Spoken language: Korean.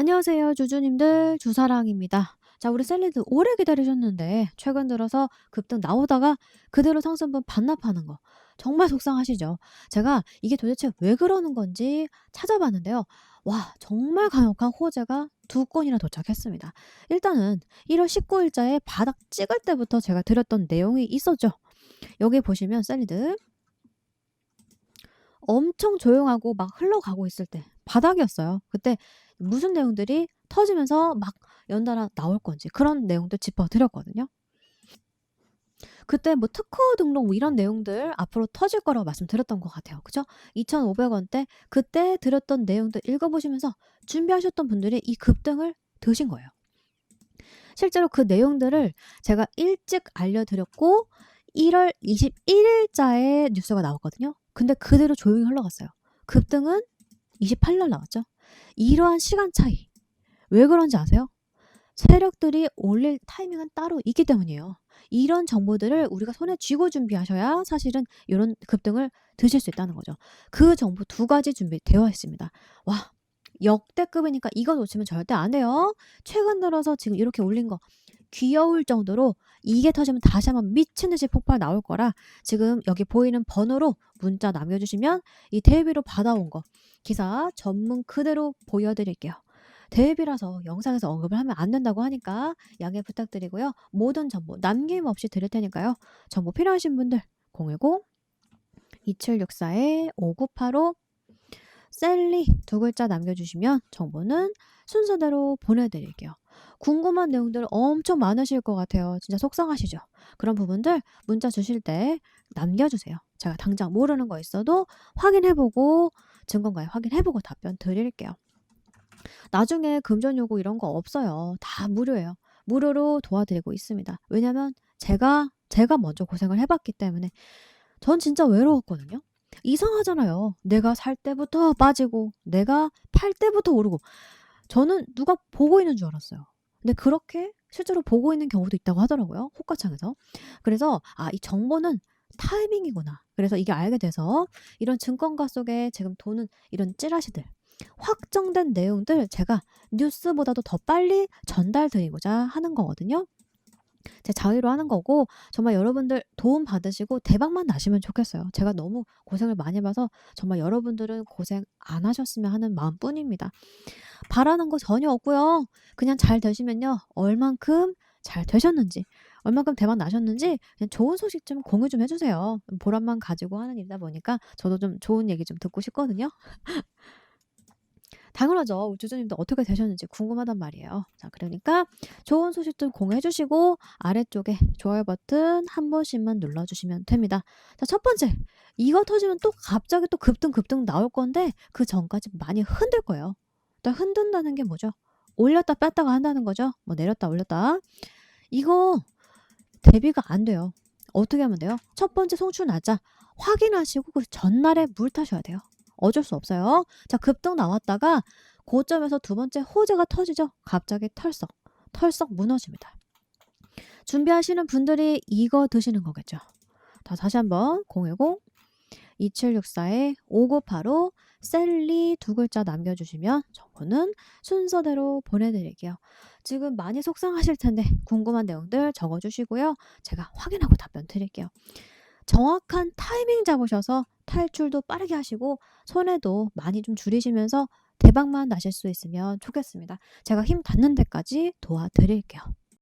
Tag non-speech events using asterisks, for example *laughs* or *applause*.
안녕하세요, 주주님들. 주사랑입니다. 자, 우리 샐러드 오래 기다리셨는데 최근 들어서 급등 나오다가 그대로 상승분 반납하는 거 정말 속상하시죠? 제가 이게 도대체 왜 그러는 건지 찾아봤는데요. 와, 정말 강력한 호재가 두 건이나 도착했습니다. 일단은 1월 19일자에 바닥 찍을 때부터 제가 드렸던 내용이 있었죠. 여기 보시면 샐러드 엄청 조용하고 막 흘러가고 있을 때 바닥이었어요. 그때 무슨 내용들이 터지면서 막 연달아 나올 건지 그런 내용들 짚어드렸거든요. 그때 뭐 특허 등록 뭐 이런 내용들 앞으로 터질 거라고 말씀드렸던 것 같아요. 그죠? 2,500원대 그때 드렸던 내용들 읽어보시면서 준비하셨던 분들이 이 급등을 드신 거예요. 실제로 그 내용들을 제가 일찍 알려드렸고 1월 21일자에 뉴스가 나왔거든요. 근데 그대로 조용히 흘러갔어요. 급등은 28일 나왔죠. 이러한 시간 차이. 왜 그런지 아세요? 세력들이 올릴 타이밍은 따로 있기 때문이에요. 이런 정보들을 우리가 손에 쥐고 준비하셔야 사실은 이런 급등을 드실 수 있다는 거죠. 그 정보 두 가지 준비되어 있습니다. 와, 역대급이니까 이거 놓치면 절대 안 돼요. 최근 들어서 지금 이렇게 올린 거 귀여울 정도로 이게 터지면 다시 한번 미친 듯이 폭발 나올 거라 지금 여기 보이는 번호로 문자 남겨주시면 이 대비로 받아온 거 기사 전문 그대로 보여드릴게요. 대비라서 영상에서 언급을 하면 안 된다고 하니까 양해 부탁드리고요. 모든 정보 남김없이 드릴 테니까요. 정보 필요하신 분들 010 2764에 5985 셀리 두 글자 남겨주시면 정보는 순서대로 보내드릴게요. 궁금한 내용들 엄청 많으실 것 같아요. 진짜 속상하시죠? 그런 부분들 문자 주실 때 남겨주세요. 제가 당장 모르는 거 있어도 확인해보고 증권가에 확인해보고 답변 드릴게요. 나중에 금전 요구 이런 거 없어요. 다 무료예요. 무료로 도와드리고 있습니다. 왜냐면 제가 제가 먼저 고생을 해봤기 때문에 전 진짜 외로웠거든요. 이상하잖아요. 내가 살 때부터 빠지고 내가 팔 때부터 오르고 저는 누가 보고 있는 줄 알았어요. 근데 그렇게 실제로 보고 있는 경우도 있다고 하더라고요. 호가창에서. 그래서 아, 이 정보는 타이밍이구나. 그래서 이게 알게 돼서 이런 증권가 속에 지금 도는 이런 찌라시들 확정된 내용들 제가 뉴스보다도 더 빨리 전달드리고자 하는 거거든요. 제 자의로 하는 거고 정말 여러분들 도움 받으시고 대박만 나시면 좋겠어요. 제가 너무 고생을 많이 봐서 정말 여러분들은 고생 안 하셨으면 하는 마음뿐입니다. 바라는 거 전혀 없고요. 그냥 잘 되시면요. 얼만큼 잘 되셨는지 얼만큼 대박 나셨는지 그냥 좋은 소식 좀 공유 좀 해주세요. 보람만 가지고 하는 일이다 보니까 저도 좀 좋은 얘기 좀 듣고 싶거든요. *laughs* 당연하죠. 주주님도 어떻게 되셨는지 궁금하단 말이에요. 자, 그러니까 좋은 소식 좀 공유해 주시고 아래쪽에 좋아요 버튼 한 번씩만 눌러 주시면 됩니다. 자, 첫 번째. 이거 터지면 또 갑자기 또 급등 급등 나올 건데 그 전까지 많이 흔들 거예요. 일단 흔든다는 게 뭐죠? 올렸다 뺐다가 한다는 거죠. 뭐 내렸다 올렸다. 이거 대비가 안 돼요. 어떻게 하면 돼요? 첫 번째 송출 날짜 확인하시고 그 전날에 물 타셔야 돼요. 어쩔 수 없어요. 자, 급등 나왔다가 고점에서 두 번째 호재가 터지죠. 갑자기 털썩, 털썩 무너집니다. 준비하시는 분들이 이거 드시는 거겠죠. 자, 다시 한번 010 2764에 5985 셀리 두 글자 남겨주시면 정보는 순서대로 보내드릴게요. 지금 많이 속상하실 텐데 궁금한 내용들 적어주시고요. 제가 확인하고 답변 드릴게요. 정확한 타이밍 잡으셔서 탈출도 빠르게 하시고 손해도 많이 좀 줄이시면서 대박만 나실 수 있으면 좋겠습니다. 제가 힘 닿는 데까지 도와드릴게요.